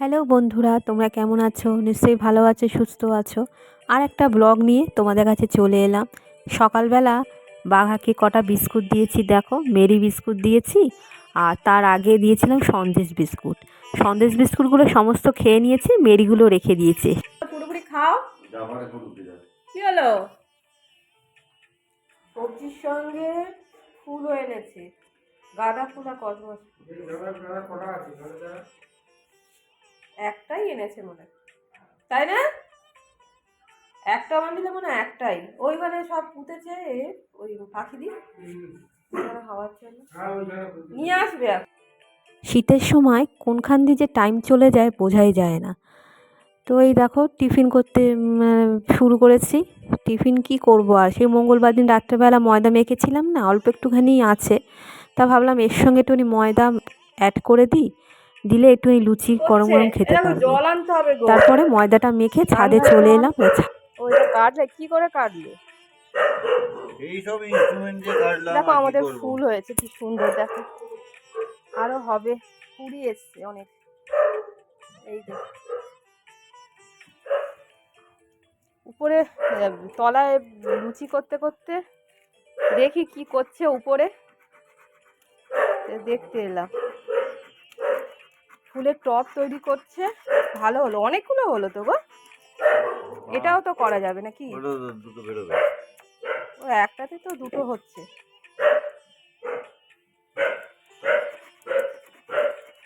Hello বন্ধুরা, তোমরা কেমন আছো? নিশ্চয়ই ভালো আছো, সুস্থ আছো। আর একটা ব্লগ নিয়ে তোমাদের কাছে চলে এলাম। সকালবেলা বাঘাকে কটা বিস্কুট দিয়েছি দেখো, মেরি বিস্কুট দিয়েছি, আর তার আগে দিয়েছিলাম সন্দেশ বিস্কুট। সন্দেশ বিস্কুটগুলো সমস্ত খেয়ে নিয়েছে, মেরিগুলো রেখে দিয়েছে। পুরোপুরি খাও। কি হলো? সবজির সঙ্গে ফুলও এনেছে। গাঁদা ফুল আর কসমস একটাই এনেছে মনে তাই না? একটা বান্ডিলে মনে একটাই। ওইখানে সব পুঁতেছে ওই পাখি দিয়ে হাওয়ার জন্য। নিয়ে আসবে শীতের সময় কোনখান দিয়ে যে টাইম চলে যায় বোঝাই যায় না। তো এই দেখো, টিফিন করতে শুরু করেছি। টিফিন কি করব আর? সেই মঙ্গলবার দিন রাত্রেবেলা ময়দা মেখেছিলাম না, অল্প একটুখানি আছে। তা ভাবলাম এর সঙ্গে একটুখানি ময়দা অ্যাড করে দিই। দিলে একটু এই লুচি গরম গরম খেতে পারব। জল আনতে হবে গো। তারপরে ময়দাটা মেখে ছাদে চলে এলাম। কাটলে কি করে কাটলে? এইসব ইনস্ট্রুমেন্ট দিয়ে কাটলাম দেখো আমাদের ফুল হয়েছে কি সুন্দর দেখো। আরও হবে কুড়ি এসছে অনেক। এই দেখ উপরে তলায় লুচি করতে করতে দেখি কি করছে উপরে। দেখতে এলাম। ফুলের টব তৈরি করছে। ভালো হলো। অনেকগুলো হলো তো গো। এটাও তো করা যাবে নাকি? ও একটাতে তো দুটো হচ্ছে।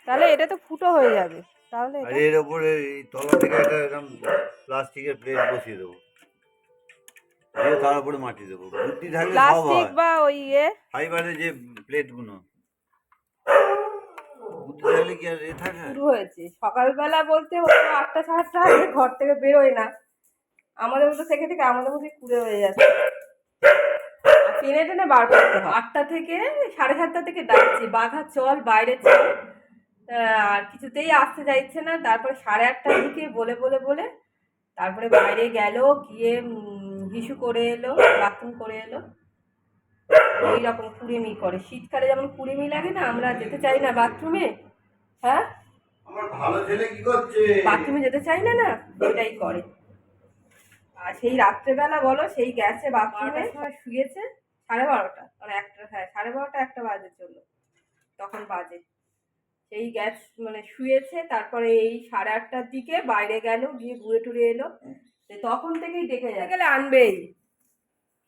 তাহলে এটা তো ফুটো হয়ে যাবে। তাহলে আর এর ওপরে এই তলা থেকে একটা এরকম প্লাস্টিকের প্লেট বসিয়ে দেবো। দিয়ে তার উপরে মাটি দেবো। বুদ্ধি থাকলে প্লাস্টিক বা ওই ইয়ে। ফাইবারের যে প্লেটগুলো। শুরু হয়েছে। সকালবেলা বলতে ও আটটা আটটা আগে ঘর থেকে বেরোয় না। আমাদের মতো থেকে থেকে আমাদের মধ্যে কুড়ে হয়ে যাচ্ছে। টেনে টেনে বার করতে হয়। আটটা থেকে সাড়ে সাতটা থেকে ডাকছি, বাঘা চল বাইরে চল। আর কিছুতেই আসতে চাইছে না। তারপরে সাড়ে আটটার দিকে বলে বলে বলে তারপরে বাইরে গেল, গিয়ে হিসু করে এলো, বাথরুম করে এলো। এইরকম কুড়েমি করে। শীতকালে যেমন কুড়েমি লাগে না আমরা যেতে চাই না বাথরুমে হ্যাঁ? আমার ভালো ছেলে কি করছে? বাথরুমে যেতে চাই না না এটাই করে। আর সেই রাত্রেবেলা বলো সেই গেছে বাথরুমে সময় শুয়েছে সাড়ে বারোটা মানে একটা হ্যাঁ সাড়ে বারোটা একটা বাজে চলল তখন বাজে। সেই গ্যাস মানে শুয়েছে তারপরে এই সাড়ে আটটার দিকে বাইরে গেল গিয়ে ঘুরে টুরে এলো তখন থেকেই ডেকে যায় গেলে আনবেই।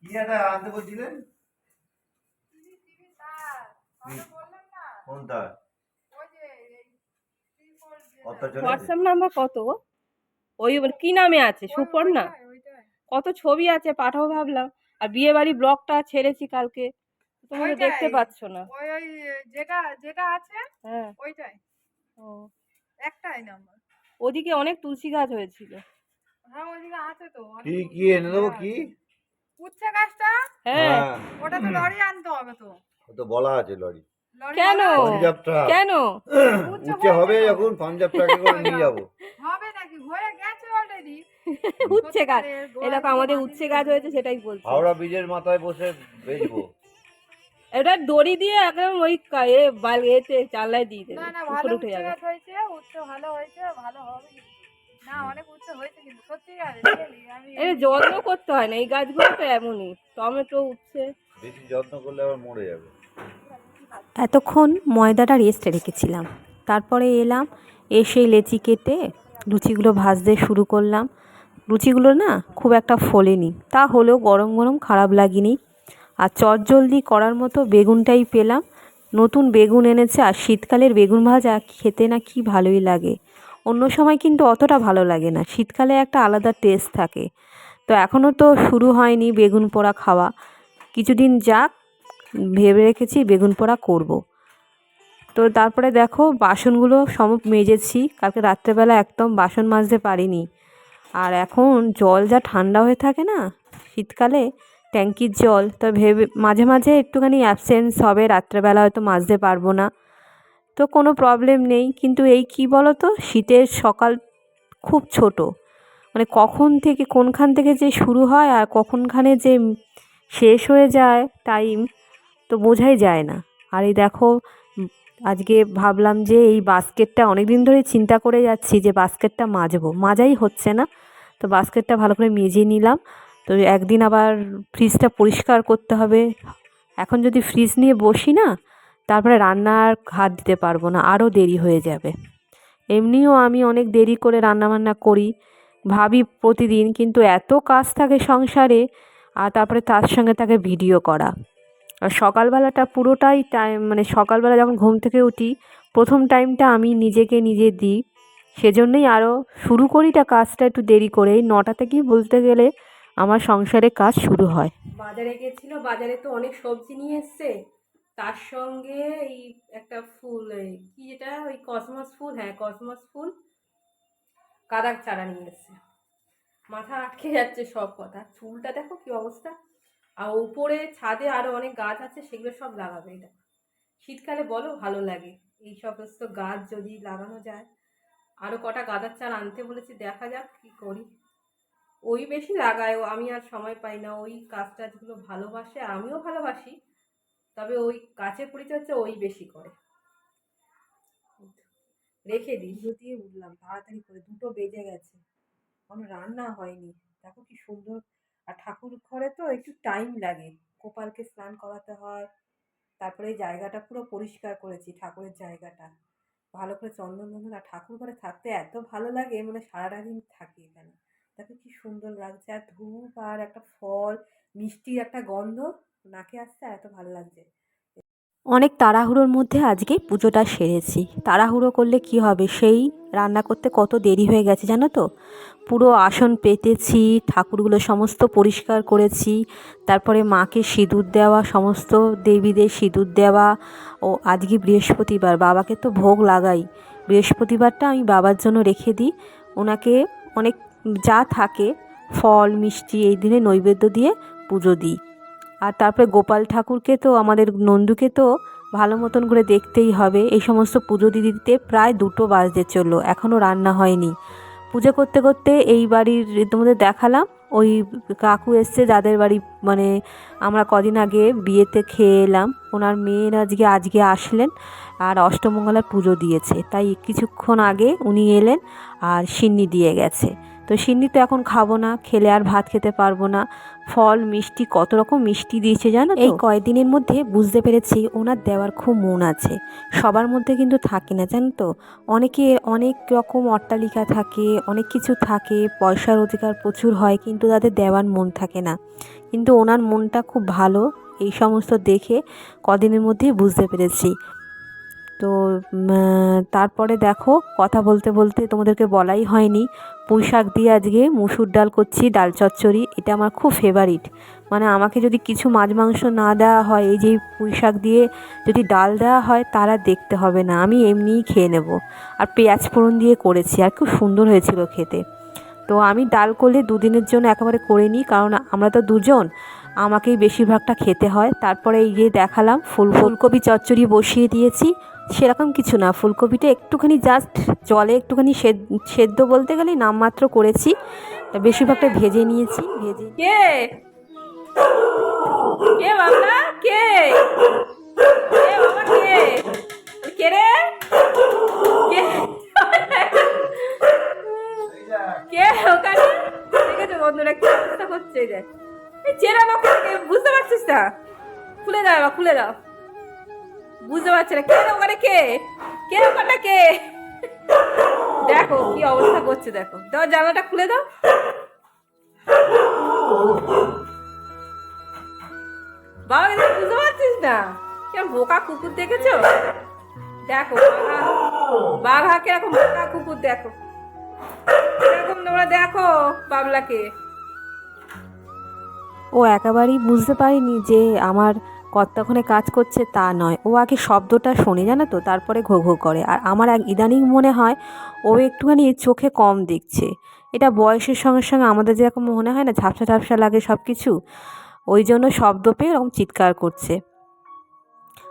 কি আনতে বলছিলেন? কোনটা? হোয়াটসঅ্যাপ নাম্বার কত ওই কি নামে আছে? সুপর্ণা? কত ছবি আছে পাঠাবো ভাবলাম। আর বিয়ে বাড়ি ব্লগটা ছেড়েছি কালকে। তুমি দেখতে পাচ্ছ না। ওই ওই যেটা যেটা আছে হ্যাঁ। ওইটাই। ও। একটাই নাম্বার। ওদিকে অনেক তুলসী গাছ হয়েছিল। হ্যাঁ ওইদিকে আছে তো। কি কি এনে দেবো কি? উচ্ছে গাছটা? হ্যাঁ। ওটা তো লরি আনতে হবে তো। তো বলা আছে লরি। কেন? আনা- পাঞ্জাব ট্রাক কেন? উচ্চে হবে যখন পাঞ্জাব ট্রাকে করে নিয়ে যাব। হবে নাকি? হয়ে গেছে অলরেডি উচ্ছে গাছ। এরকম আমাদের উচ্ছে গাছ হয়েছে সেটাই বলছি। হাওড়া ব্রিজের মাথায় বসে বেচবো। এটা দড়ি দিয়ে একদম ওই এ বাল- এতে চাল্লায় দিয়ে দেবে। না না ভালো উঠে যাবে। হয়েছে উচ্ছে ভালো হয়েছে ভালো হবে না অনেক উচ্ছে হয়েছে কিন্তু সত্যি গাছ এটা যত্ন করতে হয় না এই গাছগুলো তো এমনই। টমেটো উচ্ছে। বেশি যত্ন করলে আবার মরে যাবে। এতক্ষণ ময়দাটা রেস্টে রেখেছিলাম। তারপরে এলাম, এসে লেচি কেটে লুচিগুলো ভাজতে শুরু করলাম। লুচিগুলো না খুব একটা ফোলেনি, তা হলেও গরম গরম খারাপ লাগেনি। আর চটজলদি করার মতো বেগুনটাই পেলাম। নতুন বেগুন এনেছে, আর শীতকালের বেগুন ভাজা খেতে না কি ভালোই লাগে। অন্য সময় কিন্তু অতটা ভালো লাগে না, শীতকালে একটা আলাদা টেস্ট থাকে। তো এখনও তো শুরু হয়নি বেগুন পোড়া খাওয়া। কিছুদিন যাক, ভেবে রেখেছি বেগুন পোড়া করব। তো তারপরে দেখো বাসনগুলো সম মেজেছি, কালকে রাত্রেবেলা একদম বাসন মাজতে পারিনি। আর এখন জল যা ঠান্ডা হয়ে থাকে না, শীতকালে ট্যাঙ্কির জল, তো ভেবে মাঝে মাঝে একটুখানি অ্যাবসেন্স হবে, রাত্রেবেলা হয়তো মাজতে পারব না। তো কোনো প্রবলেম নেই, কিন্তু এই কি বলো তো শীতের সকাল খুব ছোট। মানে কখন থেকে কোনখান থেকে যে শুরু হয় আর কখনখানে যে শেষ হয়ে যায় টাইম তো বোঝাই যায় না। আর এই দেখো, আজকে ভাবলাম যে এই বাস্কেটটা অনেক দিন ধরে চিন্তা করে যাচ্ছি যে বাস্কেটটা মাজবো। মাজাই হচ্ছে না। তো বাস্কেটটা ভালো করে মেজে নিলাম। তো একদিন আবার ফ্রিজটা পরিষ্কার করতে হবে। এখন যদি ফ্রিজ নিয়ে বসি না, তারপরে রান্নার হাত দিতে পারব না। আরও দেরি হয়ে যাবে। এমনিও আমি অনেক দেরি করে রান্নাবান্না করি। ভাবি প্রতিদিন, কিন্তু এত কাজ থাকে সংসারে আর তারপরে তার সঙ্গে তাকে ভিডিও করা। আর সকালবেলাটা পুরোটাই টাইম মানে সকালবেলা যখন ঘুম থেকে উঠি, প্রথম টাইমটা আমি নিজেকে নিজে দিই। সেজন্যই আরও শুরু করিটা কাজটা একটু দেরি করে এই নটা থেকেই বলতে গেলে আমার সংসারে কাজ শুরু হয়। বাজারে গেছিল, বাজারে তো অনেক সবজি নিয়ে এসছে। তার সঙ্গে এই একটা ফুল কি যেটা? ওই কসমস ফুল হ্যাঁ কসমস ফুল। কাদার চারা নিয়ে এসছে। মাথা আটকে যাচ্ছে সব কথা। চুলটা দেখো কি অবস্থা। আর উপরে ছাদে আরও অনেক গাছ আছে, সেগুলো সব লাগাবে এটা শীতকালে বলো ভালো লাগে। এই সমস্ত গাছ যদি লাগানো যায়। আরও কটা গাঁদার চার আনতে বলেছি, দেখা যাক কি করি। ওই বেশি লাগায় আমি আর সময় পাই না। ওই কাজ টাজগুলো ভালোবাসে, আমিও ভালোবাসি। তবে ওই গাছের পরিচর্যা ওই বেশি করে। রেখে দিই। দিয়ে উঠলাম, তাড়াতাড়ি করে, দুটো বেজে গেছে। কোনো রান্না হয়নি। দেখো কি সুন্দর। আর ঠাকুর ঘরে তো একটু টাইম লাগে। গোপালকে স্নান করাতে হয়। তারপরে এই জায়গাটা পুরো পরিষ্কার করেছি, ঠাকুরের জায়গাটা। ভালো করে চন্দন আর ঠাকুর ঘরে থাকতে এত ভালো লাগে মানে সারাটা দিন থাকি এখানে। দেখো কি সুন্দর লাগছে। আর ধূপ আর একটা ফল, মিষ্টির একটা গন্ধ, নাকে আসছে এত ভালো লাগছে। অনেক তাড়াহুড়োর মধ্যে আজকে পুজোটা সেরেছি। তাড়াহুড়ো করলে কি হবে? সেই রান্না করতে কত দেরি হয়ে গেছে জানো তো? পুরো আসন পেতেছি, ঠাকুরগুলো সমস্ত পরিষ্কার করেছি, তারপরে মাকে সিঁদুর দেওয়া, সমস্ত দেবীদের সিঁদুর দেওয়া, ও আজকে বৃহস্পতিবার, বাবাকে তো ভোগ লাগাই। বৃহস্পতিবারটা আমি বাবার জন্য রেখে দিই। ওনাকে অনেক যা থাকে, ফল, মিষ্টি, এই দিনে নৈবেদ্য দিয়ে পুজো দিই। আর তারপরে গোপাল ঠাকুরকে তো, আমাদের নন্দুকে তো ভালো মতন করে দেখতেই হবে। এই সমস্ত পুজো দিতে দিতে প্রায় দুটো বাজতে চলল এখনও রান্না হয়নি। পুজো করতে করতে এই বাড়ির তোমাদের দেখালাম, ওই কাকু এসছে যাদের বাড়ি মানে আমরা কদিন আগে বিয়েতে খেয়ে এলাম। ওনার মেয়ের আজকে আজকে আসলেন আর অষ্টমঙ্গলার পুজো দিয়েছে। তাই কিছুক্ষণ আগে উনি এলেন আর সিন্নি দিয়ে গেছে। তো সিন্নি তো এখন খাব না, খেলে আর ভাত খেতে পারব না। ফল, মিষ্টি, কত রকম মিষ্টি দিয়েছে জানো এই কয়দিনের মধ্যে বুঝতে পেরেছি ওনার দেওয়ার খুব মন আছে। সবার মধ্যে কিন্তু থাকে না, জানো তো? অনেকে অনেক রকম অট্টালিকা থাকে, অনেক কিছু থাকে, পয়সার অধিকার প্রচুর হয়, কিন্তু তাদের দেওয়ার মন থাকে না। কিন্তু ওনার মনটা খুব ভালো, এই সমস্ত দেখে কদিনের মধ্যেই বুঝতে পেরেছি। তো তারপরে দেখো, কথা বলতে বলতে তোমাদেরকে বলাই হয়নি। পুঁই শাক দিয়ে আজকে মুসুর ডাল করছি, ডাল চচ্চড়ি, এটা আমার খুব ফেভারিট মানে আমাকে যদি কিছু মাছ মাংস না দেওয়া হয়, এই যে পুঁই শাক দিয়ে যদি ডাল দেওয়া হয়, তারা দেখতে হবে না, আমি এমনিই খেয়ে নেব। আর পেঁয়াজ ফোড়ন দিয়ে করেছি, আর খুব সুন্দর হয়েছিল খেতে। তো আমি ডাল করলে দুদিনের জন্য একেবারে করে নিই, কারণ আমরা তো দুজন, আমাকেই বেশিরভাগটা খেতে হয়। তারপরে এই যে দেখালাম, ফুল ফুলকপি চচ্চড়ি বসিয়ে দিয়েছি সেরকম কিছু না। ফুলকপিটা একটুখানি জাস্ট জলে একটুখানি সেদ- সেদ্ধ বলতে গেলে নামমাত্র করেছি। তা বেশিরভাগটা ভেজে নিয়েছি, ভেজে কে? কে বাবা? কে? কে বাবা কে? রে? কে? কে ওখানে? দেখেছ বন্ধুরা, কি অবস্থা করছে এই যে বুঝতে পারছিস না। খুলে দাও খুলে দাও। বুঝতে পারছে না। কে ওখানে কে? কে ওখানটা কে? দেখো কি অবস্থা করছে, দেখো। দাও, জানালাটা খুলে দাও। বাবা, কিন্তু বুঝতে পারছিস না। কেমন বোকা কুকুর দেখেছ? দেখো, বাঘা। কীরকম বোকা কুকুর, দেখো। এরকম তোমরা দেখো বাবলাকে। ও একেবারেই বুঝতে পারিনি যে আমার কর্তাক্ষণে কাজ করছে তা নয়। ও আগে শব্দটা শোনে জানো তো? তারপরে ঘো ঘো করে। আর আমার এক ইদানিং মনে হয় ও একটুখানি চোখে কম দেখছে। এটা বয়সের সঙ্গে সঙ্গে আমাদের যেরকম মনে হয় না ঝাপসা ঝাপসা লাগে সব কিছু ওই জন্য শব্দ পেয়ে ওরকম চিৎকার করছে।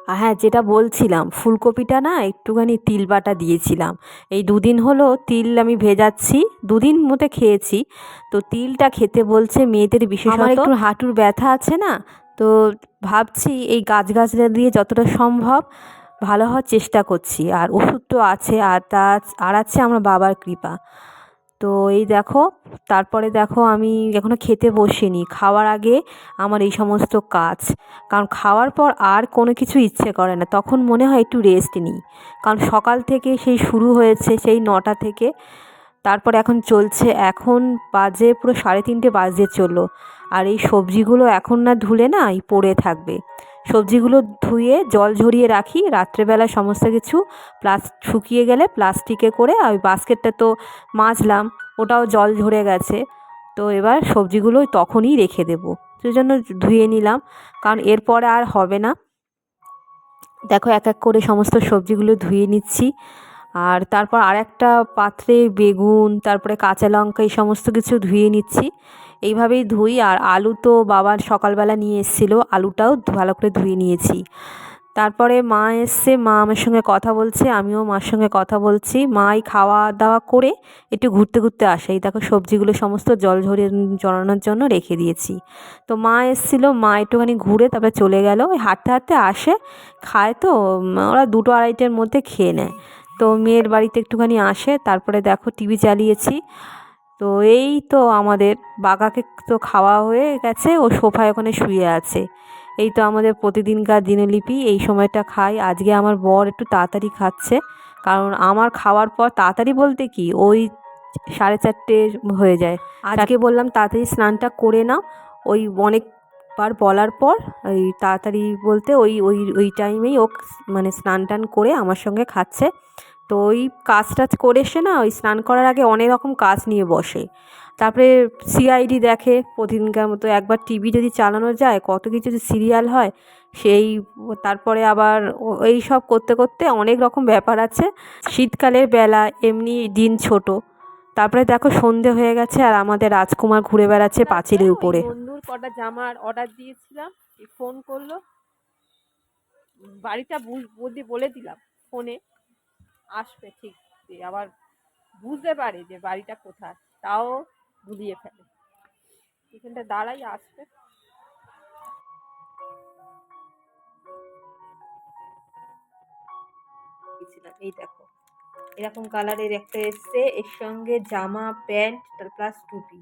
আর হ্যাঁ যেটা বলছিলাম ফুলকপিটা না একটুখানি তিল বাটা দিয়েছিলাম। এই দুদিন হলো তিল আমি ভেজাচ্ছি দুদিন মতো খেয়েছি। তো তিলটা খেতে বলছে মেয়েদের বিশেষত একটু হাঁটুর ব্যথা আছে না তো ভাবছি এই গাছগাছরা দিয়ে যতটা সম্ভব ভালো হওয়ার চেষ্টা করছি। আর ওষুধ তো আছে, আর তা আর আছে আমার বাবার কৃপা। তো এই দেখো, তারপরে দেখো আমি এখনও খেতে বসিনি। খাওয়ার আগে আমার এই সমস্ত কাজ। কারণ খাওয়ার পর আর কোনো কিছু ইচ্ছে করে না। তখন মনে হয় একটু রেস্ট নিই। কারণ সকাল থেকে সেই শুরু হয়েছে, সেই নটা থেকে। তারপর এখন চলছে, এখন বাজে পুরো সাড়ে তিনটে বাজে চলল। আর এই সবজিগুলো এখন না ধুলে না এই পড়ে থাকবে। সবজিগুলো ধুয়ে, জল ঝরিয়ে রাখি, রাত্রেবেলা সমস্ত কিছু প্লাস শুকিয়ে গেলে প্লাস্টিকে করে আর ওই বাস্কেটটা তো মাজলাম, ওটাও জল ঝরে গেছে। তো এবার সবজিগুলো তখনই রেখে দেবো। সেই জন্য ধুয়ে নিলাম, কারণ এরপরে আর হবে না। দেখো এক এক করে সমস্ত সবজিগুলো ধুয়ে নিচ্ছি। আর তারপর আর একটা পাত্রে বেগুন, তারপরে কাঁচা লঙ্কা এই সমস্ত কিছু ধুয়ে নিচ্ছি। এইভাবেই ধুই আর আলু তো বাবার সকালবেলা নিয়ে এসেছিল, আলুটাও ভালো করে ধুয়ে নিয়েছি। তারপরে মা এসছে, মা আমার সঙ্গে কথা বলছে, আমিও মার সঙ্গে কথা বলছি। মাই খাওয়া দাওয়া করে একটু ঘুরতে ঘুরতে আসে। এই দেখো সবজিগুলো সমস্ত জল ঝরিয়ে জড়ানোর জন্য রেখে দিয়েছি। তো মা এসেছিল, মা একটুখানি ঘুরে তারপরে চলে গেল। ওই হাঁটতে হাঁটতে আসে, খায় তো ওরা দুটো আড়াইটের মধ্যে খেয়ে নেয়। তো মেয়ের বাড়িতে একটুখানি আসে, তারপরে দেখো টিভি চালিয়েছি। তো এই তো আমাদের বাগাকে তো খাওয়া হয়ে গেছে ও সোফায় ওখানে শুয়ে আছে। এই তো আমাদের প্রতিদিনকার দিনলিপি এই সময়টা খাই। আজকে আমার বর একটু তাড়াতাড়ি খাচ্ছে কারণ আমার খাওয়ার পর তাড়াতাড়ি বলতে কি ওই সাড়ে চারটে হয়ে যায়। আজকে বললাম তাড়াতাড়ি স্নানটা করে নাও। ওই অনেকবার বলার পর ওই তাড়াতাড়ি বলতে ওই ওই ওই টাইমেই ও মানে স্নান টান করে আমার সঙ্গে খাচ্ছে। তো ওই কাজ টাজ করে এসে না ওই স্নান করার আগে অনেক রকম কাজ নিয়ে বসে। তারপরে সিআইডি দেখে প্রতিদিনকার মতো একবার টিভি যদি চালানো যায় কত কিছু যে সিরিয়াল হয় সেই তারপরে আবার এই সব করতে করতে অনেক রকম ব্যাপার আছে। শীতকালের বেলা এমনি দিন ছোট। তারপরে দেখো সন্ধে হয়ে গেছে আর আমাদের রাজকুমার ঘুরে বেড়াচ্ছে পাঁচিলের উপরে। বন্ধুর কটা জামার অর্ডার দিয়েছিলাম ফোন করল। বাড়িটা বলে দিলাম ফোনে আসবে ঠিক আবার বুঝতে পারে যে বাড়িটা কোথায়, তাও ভুলিয়ে ফেলে। এখানটা দাঁড়াই আসবে। দিয়েছিলাম, এই দেখো। এরকম কালারের একটা এসছে, এর সঙ্গে জামা, প্যান্ট প্লাস টুপি।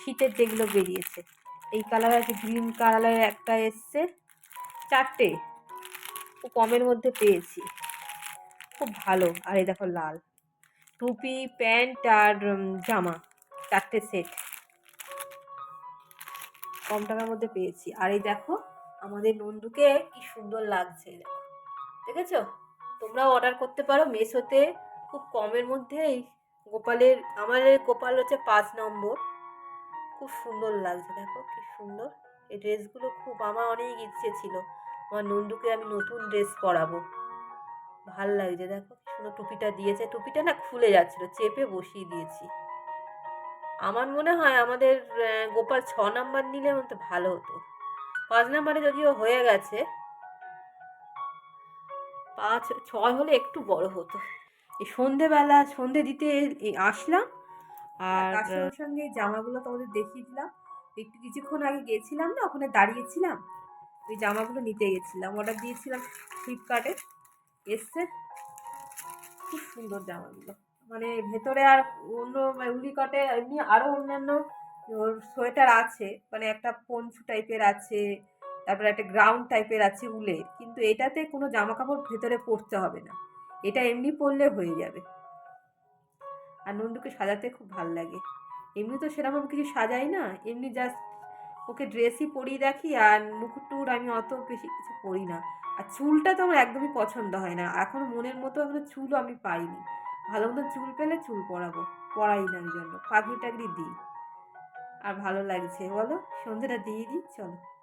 শীতের যেগুলো বেরিয়েছে। এই কালার আছে গ্রিন কালারের একটা এসছে। চারটে। খুব কমের মধ্যে পেয়েছি। খুব ভালো। আর এই দেখো লাল। টুপি, প্যান্ট আর জামা। চারটে সেট। কম টাকার মধ্যে পেয়েছি। আর এই দেখো, আমাদের নন্দুকে কি সুন্দর লাগছে দেখো। দেখেছ? তোমরাও অর্ডার করতে পারো। মেসোতে খুব কমের মধ্যে এই গোপালের এই গোপাল হচ্ছে পাঁচ নম্বর। খুব সুন্দর লাগছে দেখো, কি সুন্দর। এই ড্রেসগুলো খুব, আমার অনেক ইচ্ছে ছিল। আমার নন্দুকে আমি নতুন ড্রেস পরাবো। ভালো লাগছে। দেখো সুন্দর টুপিটা দিয়েছে। টুপিটা না খুলে যাচ্ছিল, চেপে বসিয়ে দিয়েছি। আমার মনে হয় আমাদের গোপাল ছ নাম্বার নিলে মতো ভালো হতো। পাঁচ নাম্বারে যদিও হয়ে গেছে, পাঁচ, ছয় হলে একটু বড় হতো। এই সন্ধেবেলা, সন্ধে দিতে আসলাম। আর তার সঙ্গে সঙ্গে জামাগুলো তোমাদের দেখিয়ে দিলাম। একটু কিছুক্ষণ আগে গেছিলাম না, ওখানে দাঁড়িয়েছিলাম। ওই জামাগুলো নিতে গেছিলাম। অর্ডার দিয়েছিলাম ফ্লিপকার্টে এসছে। খুব সুন্দর জামাগুলো। মানে ভেতরে আর অন্য উলিকটে এমনি আরও অন্যান্য সোয়েটার আছে মানে একটা পঞ্চু টাইপের আছে, তারপরে একটা গ্রাউন্ড টাইপের আছে উলের। কিন্তু এটাতে কোনো জামা কাপড় ভেতরে পরতে হবে না। এটা এমনি পরলে হয়ে যাবে। আর নন্দুকে সাজাতে খুব ভালো লাগে। এমনি তো সেরকম কিছু সাজাই না, এমনি জাস্ট ওকে ড্রেসই পরিয়ে রাখি আর মুকুটুর আমি অত বেশি কিছু পরি না। আর চুলটা তো আমার একদমই পছন্দ হয় না। এখন মনের মতো এখন চুলও আমি পাইনি। ভালো মতো চুল পেলে চুল পরাবো। পরাই না ওই জন্য। পাগড়ি টাগড়ি দিই। আর ভালো লাগছে। বলো, সন্ধ্যেটা দিয়ে দিই, চলো।